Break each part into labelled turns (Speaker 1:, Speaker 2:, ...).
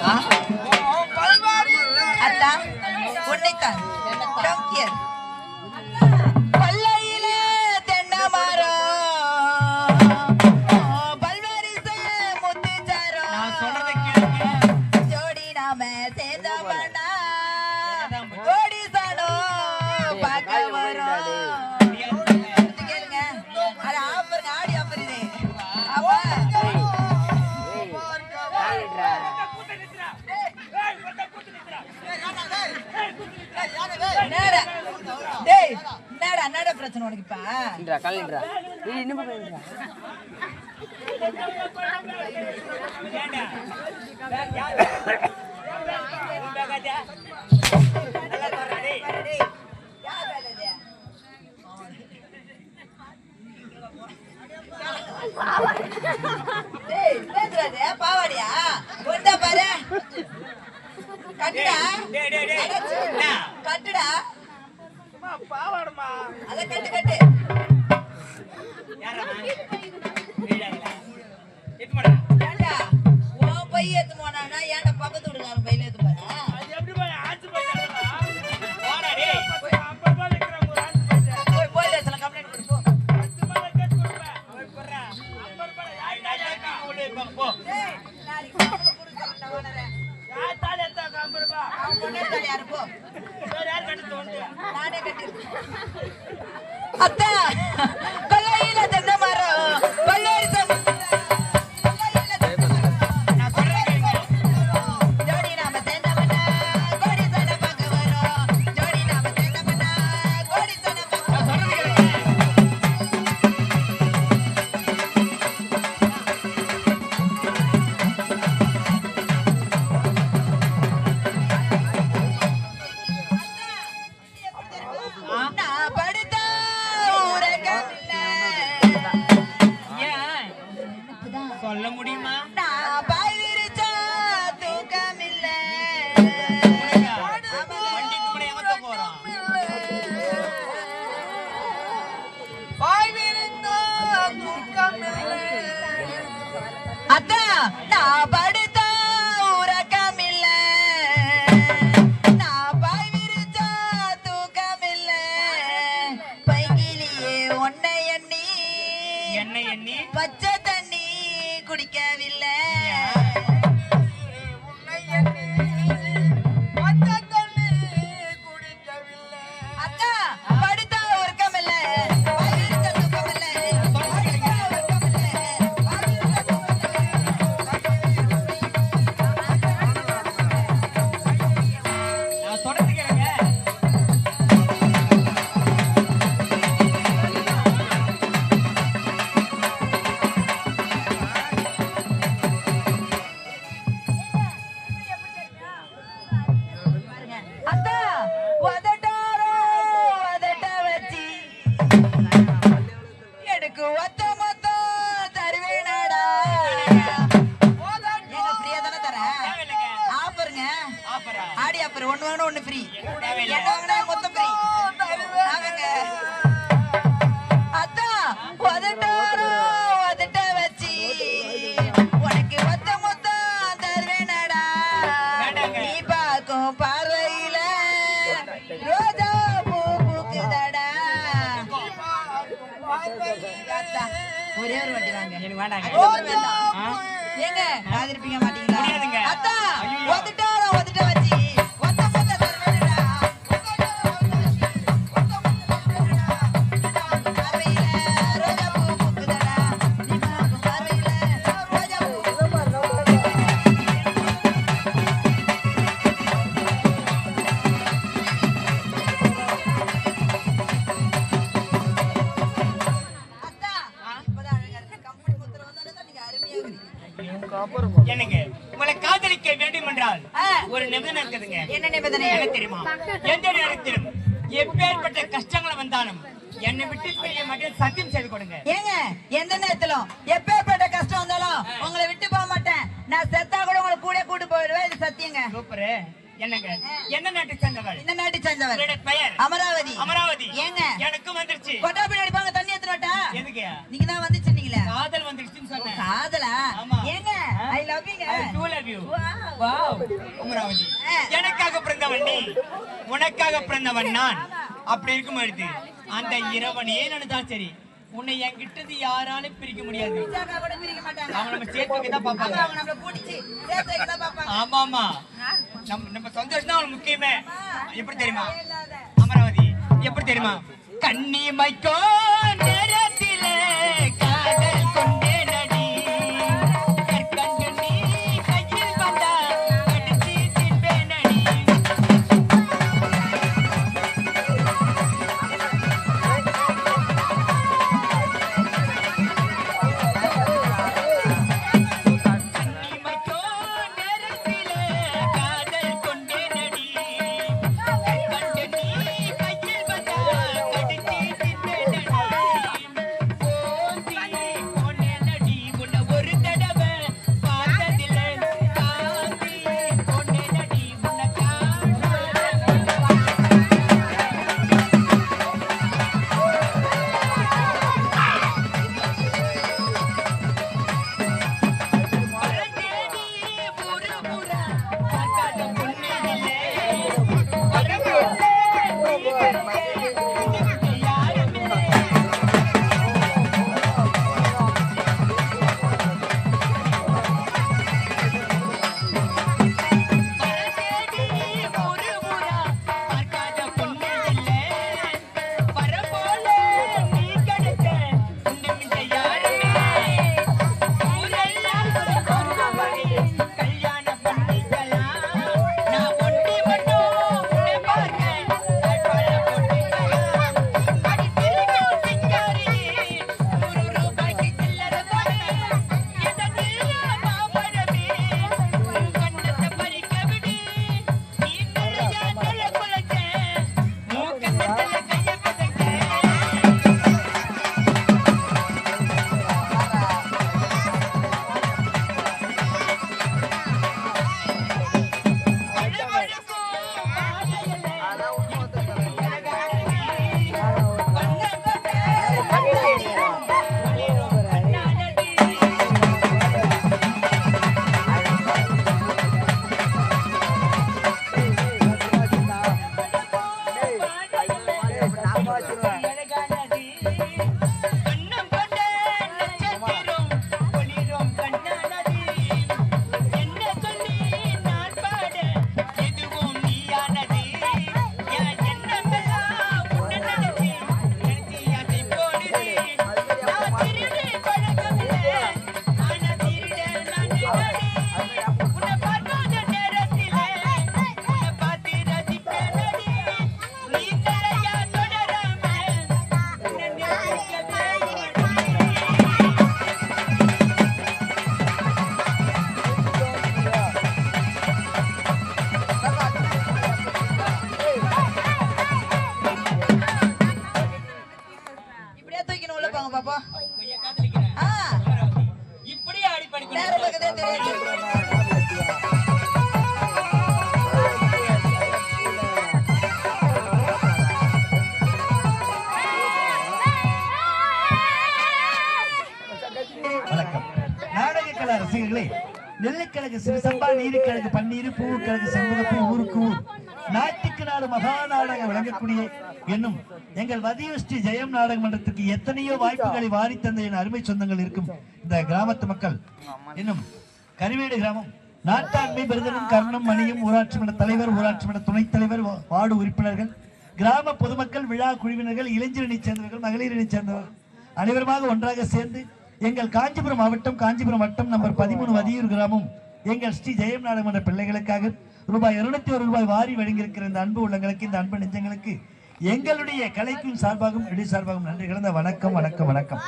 Speaker 1: 啊？கலண்டா இது
Speaker 2: இன்னும்
Speaker 3: கலண்டா Thank you. Thank you. ஒரே
Speaker 1: ஒரு வாட்டி வாங்க.
Speaker 3: எனக்கு
Speaker 1: வேண்டாம். ஏங்க காதிருப்பீங்க மாட்டீங்களா? அத்தா வந்துட்டா
Speaker 3: சூப்பர். என்ன நாட்டு சேர்ந்தவர்
Speaker 1: என்ன நாட்டு சேர்ந்தவர் அமராவதி.
Speaker 3: அமராவதி.
Speaker 1: ஏங்க?
Speaker 3: எனக்கு வந்துருச்சு.
Speaker 1: கொட்டா பின்னாடி தண்ணி
Speaker 3: ஏத்துறட்டா
Speaker 1: நீங்க தான் வந்து சொன்னீங்களே
Speaker 3: காதல் வந்துருச்சுன்னு சொன்னேன்.
Speaker 1: காதலா? ஏங்க? யூ அமராவதி. எனக்காக பிறந்தவன் உனக்காக பிறந்தவன் நான். அப்படி இருக்கும் பொழுது அந்த இரவனையே நினைச்சா சரி? உன்னை என்கிட்ட இருந்து யாராலும் பிரிக்க முடியாது. அவங்க நம்ம சேர்த்து தான் பார்ப்பாங்க. ஆமா ஆமா நம்ம நம்ம சந்தோஷம் தான் முக்கியமே. எப்படி தெரியுமா? அமராவதி எப்படி தெரியுமா? கண்ணிமைக்கோ நேரத்திலே
Speaker 4: ரசிகர்களே நெல்லுக்கிழங்கு சிறுசம்பா நீருக்கிழங்கு பன்னீர் பூவுக்கிழங்கு செம்பகப்பூ ஊருக்கு ஊர். நாட்டுக்கு நாடு மகா நாடகம் விளங்கக்கூடிய என்னும் எங்கள் வதியுஷ்டி ஜெயம் நாடக மன்றத்துக்கு எத்தனையோ வாய்ப்புகளை வாரி தந்த என் அருமை சொந்தங்கள் இருக்கும் இந்த கிராமத்து மக்கள். இன்னும் கருவேடு கிராமம் நாட்டாண்மை விருதனும் கர்ணம் மணியும் ஊராட்சி மன்ற தலைவர் ஊராட்சி மன்ற துணைத் தலைவர் வார்டு உறுப்பினர்கள் கிராம பொதுமக்கள் விழா குழுவினர்கள் இளைஞரணி சேர்ந்தவர்கள் மகளிரணி சேர்ந்தவர்கள் அனைவருமாக ஒன்றாக சேர்ந்து எங்கள் காஞ்சிபுரம் மாவட்டம் காஞ்சிபுரம் வட்டம் நம்பர் பதிமூணு வதியூர் கிராமம். எங்கள் ஸ்ரீ ஜெயம் நாடகமன்ற பிள்ளைகளுக்காக ரூபாய் இருநூத்தி ஒரு ரூபாய் வாரி வழங்கியிருக்கிற இந்த அன்பு உள்ளங்களுக்கு இந்த அன்பு நெஞ்சங்களுக்கு எங்களுடைய கலைக்கும் சார்பாகவும் இடி சார்பாகவும் நன்றி கலந்த வணக்கம் வணக்கம் வணக்கம்.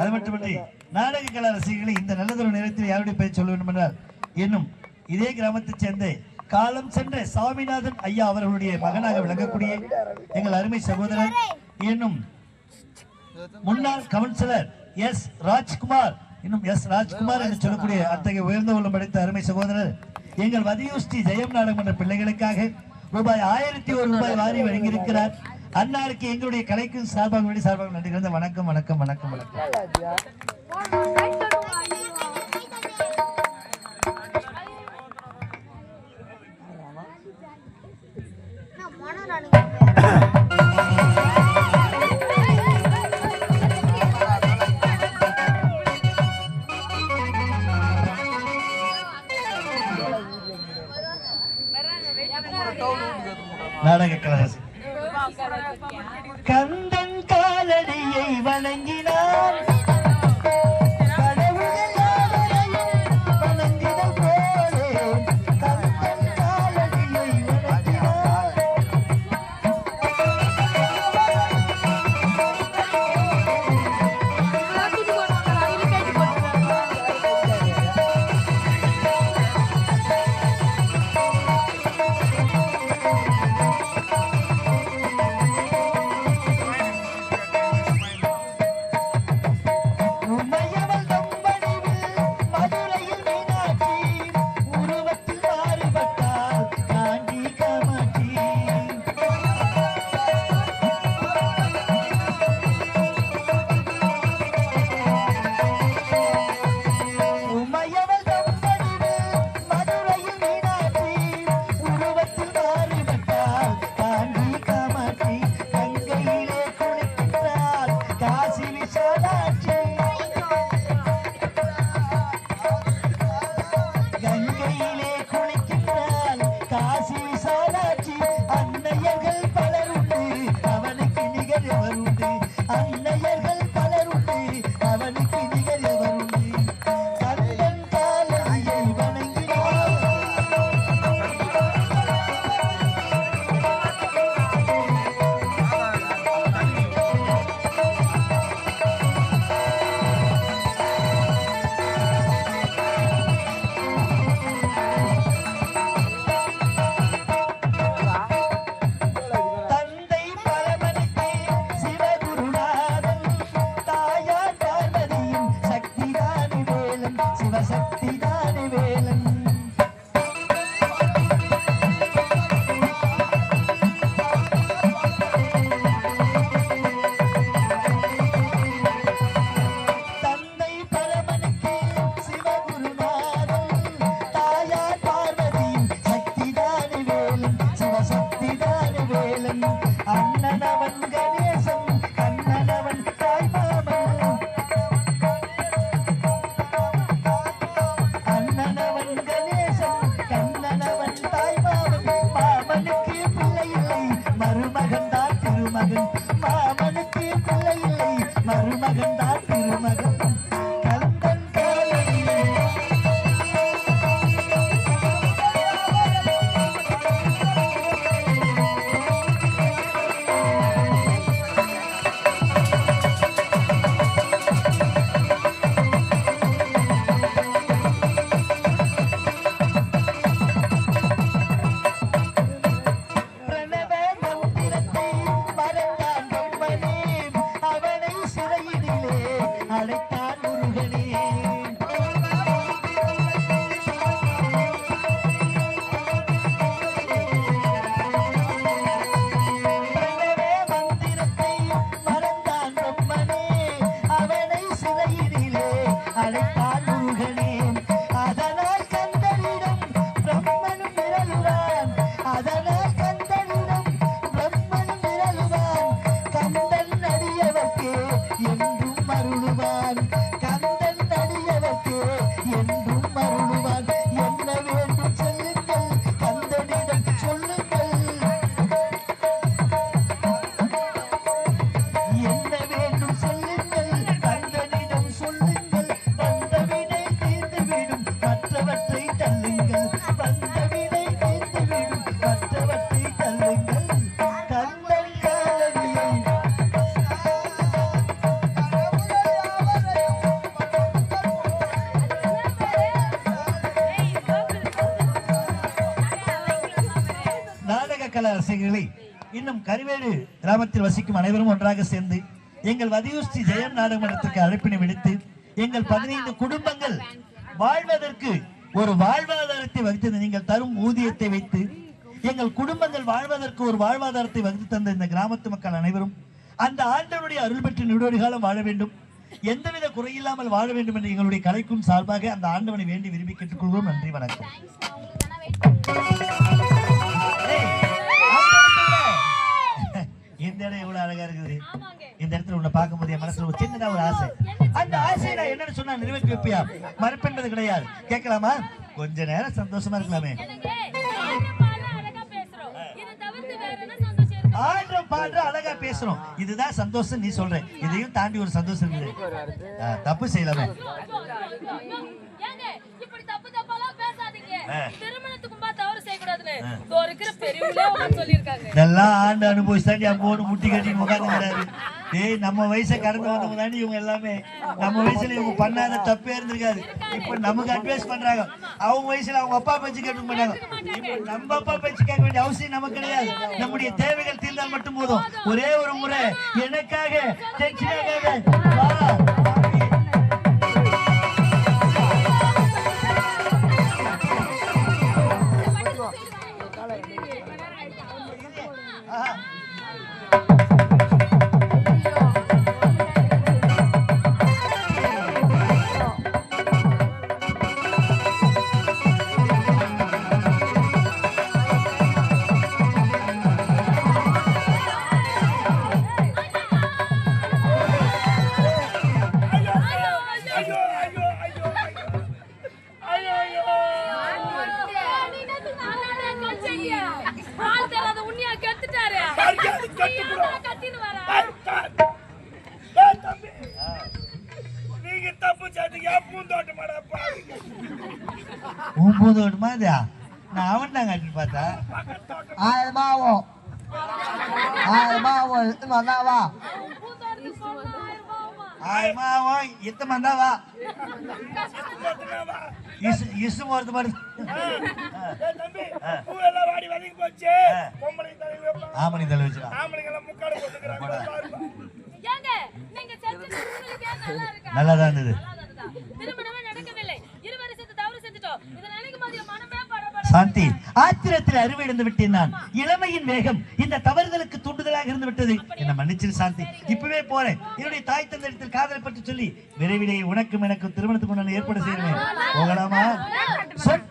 Speaker 4: அது மட்டுமின்றி நாடக கலா ரசிகர்களை இந்த நல்லதொரு நேரத்தில் யாருடைய பெயர் சொல்ல வேண்டும் என்றால் இன்னும் இதே கிராமத்தைச் சேர்ந்த காலம் சென்ற சாமிநாதன் ஐயா அவர்களுடைய மகனாக விளங்கக்கூடிய எங்கள் அருமை சகோதரர் இன்னும் முன்னாள் கவுன்சிலர் எஸ் ராஜ்குமார் இன்னும் எஸ் ராஜ்குமார் என்று சொல்லக்கூடிய அத்தகைய உயர்ந்த உள்ளம் படைத்த அருமை சகோதரர் எங்கள் வதியூஸ்ரீ ஜெயம் நாடகமன்ற பிள்ளைகளுக்காக ரூபாய் ஆயிரத்தி ஒரு ரூபாய் வாரி வழங்கியிருக்கிறார். அன்னாருக்கு எங்களுடைய கலைக்கும் சார்பாக வேண்டி சார்பாக நன்றி வணக்கம் வணக்கம் வணக்கம் வணக்கம். இன்னும் கருவேடு கிராமத்தில் வசிக்கும் அனைவரும் ஒன்றாக சேர்ந்து எங்கள் வதியுஸ்ரீ ஜெயம் நாடகமன்றத்துக்கு அழைப்பினை விடுத்து எங்கள் பதினைந்து குடும்பங்கள் வாழ்வதற்கு ஒரு வாழ்வாதாரத்தை வகித்தது. நீங்கள் தரும் ஊதியத்தை வைத்து எங்கள் குடும்பங்கள் வாழ்வதற்கு ஒரு வாழ்வாதாரத்தை வகுத்து தந்த இந்த கிராமத்து மக்கள் அனைவரும் அந்த ஆண்டவனுடைய அருள் பெற்று நெடுவடி காலம் வாழ வேண்டும். எந்தவித குறையில்லாமல் வாழ வேண்டும் என்று எங்களுடைய கலைக்கும் சார்பாக அந்த ஆண்டவனை வேண்டி விரும்பி கேட்டுக்கொள்கிறோம். நன்றி வணக்கம். இந்த இடம் எவ்வளவு அழகா இருக்குது? இந்த இடத்துல உன்னை பார்க்கும்போது என் மனசுல ஒரு சின்னதா ஒரு ஆசை. அந்த ஆசையை நான் என்னன்னு சொன்னா நிறைவேற்றி வைப்பியா? மறுப்பென்பது கிடையாது. கேட்கலாமா? கொஞ்ச நேரம் சந்தோஷமா இருக்கலாமே. ஆடுற பாடுற அழகா பேசுறோம். இதுதான் சந்தோஷம் நீ சொல்ற. இதையும் தாண்டி ஒரு சந்தோஷம் இருக்குது. தப்பு செய்யலாமே. இதெல்லாம் ஆண்டு அனுபவிச்சு தாண்டி அங்க ஒன்று முட்டி கட்டி உட்காந்துக்கிறாரு ஏய் நம்ம வயசை கடந்து வந்தவங்க தாண்டி இவங்க எல்லாமே. நம்ம வயசுல இவங்க பண்ணாத தப்பே இருந்திருக்காது. இப்ப நமக்கு அட்வைஸ் பண்றாங்க. அவங்க வயசுல அவங்க அப்பா பேச்சு கேட்க மாட்டாங்க. இப்ப நம்ம அப்பா பேச்சு கேட்க வேண்டிய அவசியம் நமக்கு கிடையாது. நம்முடைய தேவைகள் தீர்ந்தால் மட்டும் போதும். ஒரே ஒரு முறை எனக்காக ஆகாத. இத்தனை வந்தாவா இசு இசு ஒருத்த மாதிரி
Speaker 2: தம்பி பூ எல்லாம் வாடி வதங்கி போச்சு. பொம்பளை.
Speaker 4: ஆமணி தலை வச்சுடா.
Speaker 2: ஆம்பளைங்க எல்லாம் முக்காடு போட்டுக்கிறாங்க.
Speaker 5: நீங்க நல்லா
Speaker 4: இருந்தது
Speaker 5: அதுதான். திருமணமே நடக்கவில்லை இருவரை சேர்த்து தவறு செஞ்சுட்டோம் இதை நினைக்கும் போது என் மனமே படபட
Speaker 4: சாந்தி ஆத்திரத்தில் அறுவடைந்து விட்டேன் நான். இளமையின் வேகம் இந்த தவறுதலுக்கு தூண்டுதலாக இருந்து விட்டது. என்ன மன்னிச்சிரு சாந்தி. இப்பவே போறேன். என்னுடைய தாய் தந்தையத்தில் காதலை பற்றி சொல்லி விரைவிலே உனக்கும் எனக்கும் திருமணத்துக்கு நான் ஏற்பாடு செய்வேன் போகலாமா? சொல்.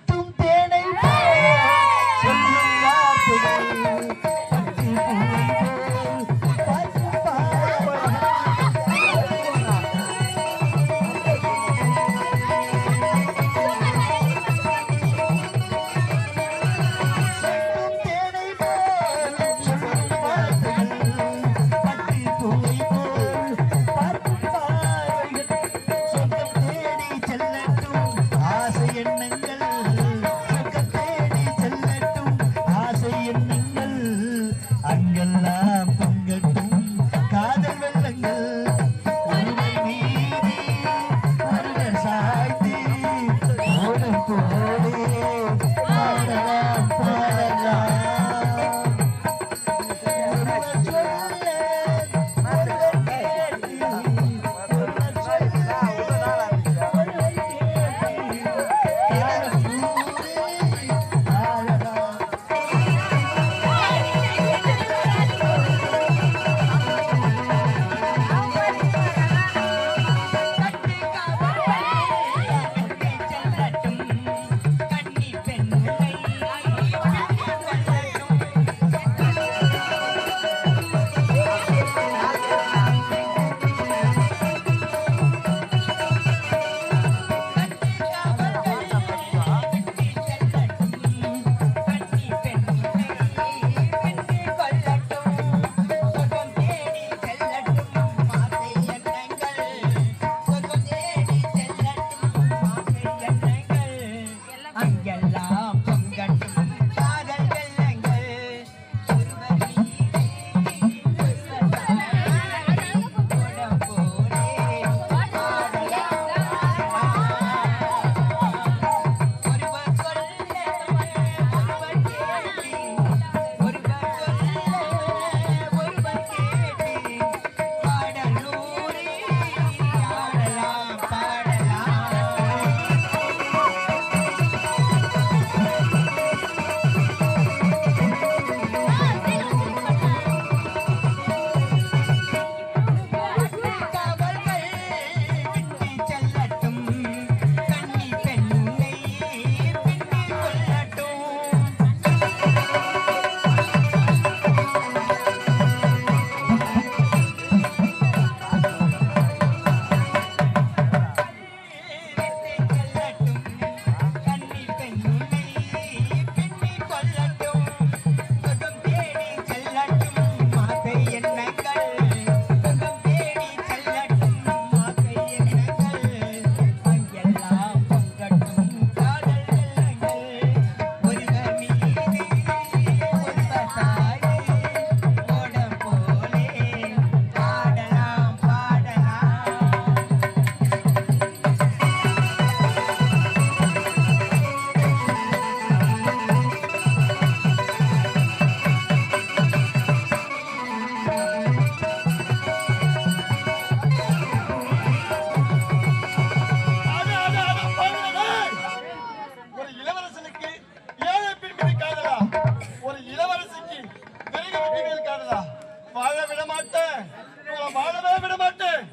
Speaker 4: மாட்டேன் உங்களை வாழவே விட மாட்டேன்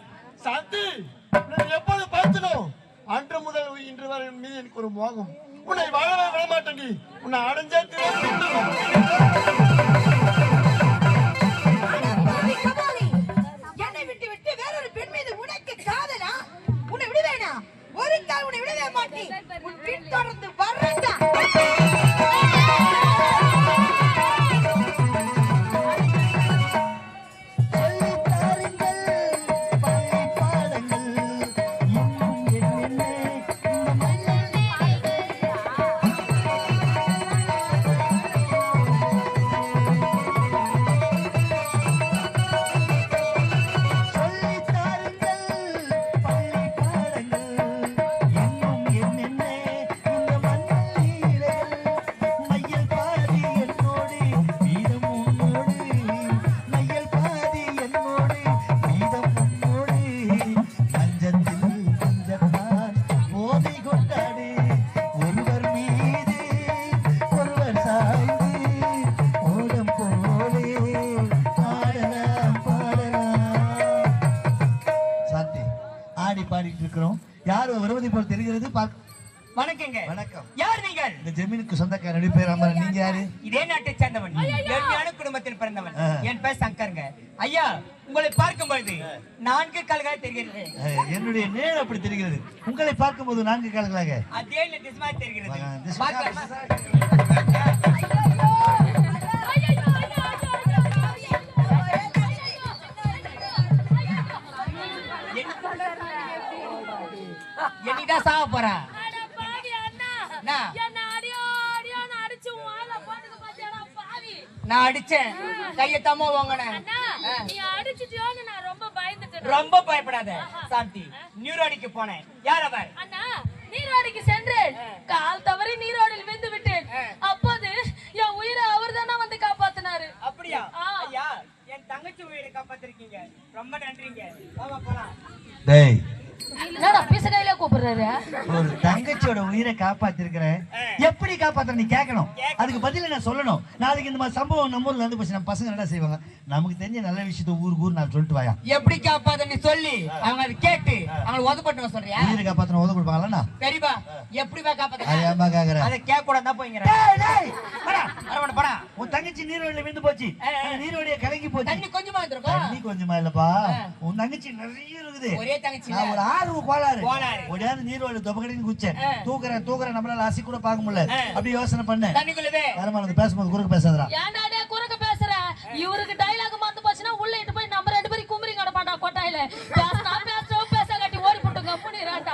Speaker 4: சாந்தி எப்போது பார்த்தனும் அன்று முதல்
Speaker 2: இன்று வரை மீது எனக்கு ஒரு மோகம். உன்னை வாழவே விட மாட்டேன்
Speaker 3: நீ. உன்னை அடைஞ்சே ஒரு தாள் உன்னை விடவே மாட்டேன். உன்
Speaker 1: பின்தொடர்ந்து
Speaker 4: வரண்டா ஜமீனுக்கு சொந்தக்கார ரெண்டு பேர் அமரன் நீங்க யாரு?
Speaker 1: இதே நாட்டை சேர்ந்தவன். எளிமையான குடும்பத்தில் பிறந்தவன். என் பேர் சங்கருங்க. ஐயா உங்களை பார்க்கும் பொழுது நான்கு கால்களாக தெரிகிறது.
Speaker 4: என்னுடைய நேர் அப்படி தெரிகிறது. உங்களை பார்க்கும்போது நான்கு காலங்களாக
Speaker 1: அதே திசமா தெரிகிறது? என்னைதான் சாக போறா? என்ன? நான் அடிச்சேன். கையை தம்ம வாங்கினேன்.
Speaker 5: ரொம்ப பயந்துட்டேன்.
Speaker 1: ரொம்ப பயப்படாத சாந்தி. நியூரோடிக்கு போனேன். யார் அவர்?
Speaker 5: அண்ணா நீரோடிக்கு சென்றேன். கால் தவறி நீரோடில் விழுந்து விட்டேன். அப்போது என் உயிரை அவர்தானே வந்து காப்பாத்தினாரு.
Speaker 1: அப்படியா. ஐயா என் தங்கச்சி உயிரை காப்பாத்திருக்கீங்க. ரொம்ப நன்றிங்க. போலாம்.
Speaker 4: டேய்
Speaker 5: என்னடா பிசகையில கூப்பிடுறாரு?
Speaker 4: ஒரு தங்கச்சியோட உயிரை காப்பாத்திருக்கிறேன். எப்படி காப்பாத்த நீ கேட்கணும் அதுக்கு பதில நான் சொல்லணும். நாளைக்கு இந்த மாதிரி சம்பவம் நம்ம ஊர்ல வந்து போச்சு நம்ம பசங்க என்ன செய்வாங்க? நமக்கு தெரிஞ்ச நல்ல விஷயத்த ஊர் நான் சொல்லிட்டு வாயா.
Speaker 1: எப்படி காப்பாத்தன்னு சொல்லி அவங்க அதை கேட்டு அவங்க ஒதுப்பட்டு சொல்றியா?
Speaker 4: உயிரை காப்பாத்தன உதவி கொடுப்பாங்களா
Speaker 1: சரிப்பா. எப்படிப்பா
Speaker 4: அது
Speaker 1: காப்பாத்த
Speaker 4: கேக்குற?
Speaker 1: அதை கேட்க கூட தான் போய்ங்கிற
Speaker 4: டேய், டேய், வாடா.
Speaker 1: அரவணை படா
Speaker 4: உன் தங்கச்சி நீர்வழியில விழுந்து போச்சு. நீர்வழியை கலங்கி போச்சு.
Speaker 1: தண்ணி கொஞ்சமா இருந்திருக்கும்.
Speaker 4: தண்ணி கொஞ்சமா இல்லப்பா. உன் தங்கச்சி நிறைய இருக்குது.
Speaker 1: ஒரே தங்கச்சி
Speaker 4: ஆர்வ கோளாறு
Speaker 1: கோளாறு.
Speaker 4: ஒடியாந்து நீர்வழி தொபக்கடின்னு குச்சேன். தூக்குறேன் தூக்குறேன் நம்மளால அசி கூட பார்க்க முடியல. அப்படி யோசனை பண்ணேன். வந்து பேசும்போது குறுக்க பேசாதடா.
Speaker 5: ஏன்டா டேய் குறுக்க பேசுற? இவருக்கு டைலாக் மறந்து போச்சுன்னா உள்ள இட்டு போய் நம்ம ரெண்டு பேரும் குமரி கிடப்பாண்டா கொட்டாயில.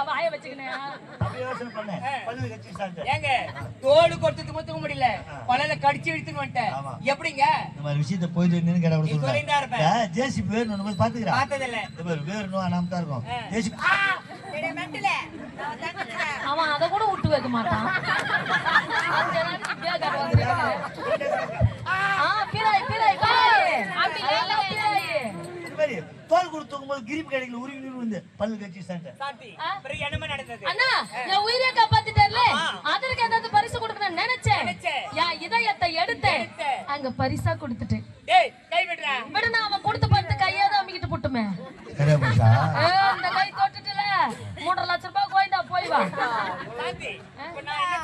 Speaker 5: வாய வச்சுக்கினேன்
Speaker 4: பல்லு சாப்பிட்டேன்
Speaker 1: ஏங்க தோடு கொடுத்து முத்துக்க முடியல. பழல கடிச்சு இழுத்துன்னு வந்துட்டேன். எப்படிங்க?
Speaker 4: இந்த மாதிரி விஷயத்த போயிட்டு நின்று கடை. சொல்றேன் ஜேசிபி வேணும் போய் பாத்துக்கிறா
Speaker 1: பார்த்ததில்ல.
Speaker 4: இந்த மாதிரி தான் இருக்கும். ஜேசிபி
Speaker 5: அவன் அதை கூட விட்டு வைக்க மாட்டான். ஆ, பிராய், பிராய். அப்படி இல்ல, பிராய்.
Speaker 4: தோல் கொடுத்துக்கும் போது கிரிப் கடைகள் உருவி நின்று வந்து பல்லு கட்சி
Speaker 1: நடந்தது.
Speaker 5: அண்ணா என் உயிரை காப்பாத்திட்டார்ல. அதற்கு ஏதாவது பரிசு கொடுக்கணும்னு நினைச்சேன்.
Speaker 1: நினைச்சேன்.
Speaker 5: என் இதயத்தை எடுத்தேன். அங்க பரிசா கொடுத்துட்டேன்.
Speaker 1: விடுறா.
Speaker 5: விடுனா அவன் கொடுத்த பணத்தை கையாத அமிக்கிட்டு போட்டுமே. இந்த கை தொட்டுட்டுல. மூன்றரை லட்சம் ரூபாய் கோயிந்தா போய் வா.
Speaker 1: சாந்தி இப்ப நான் என்ன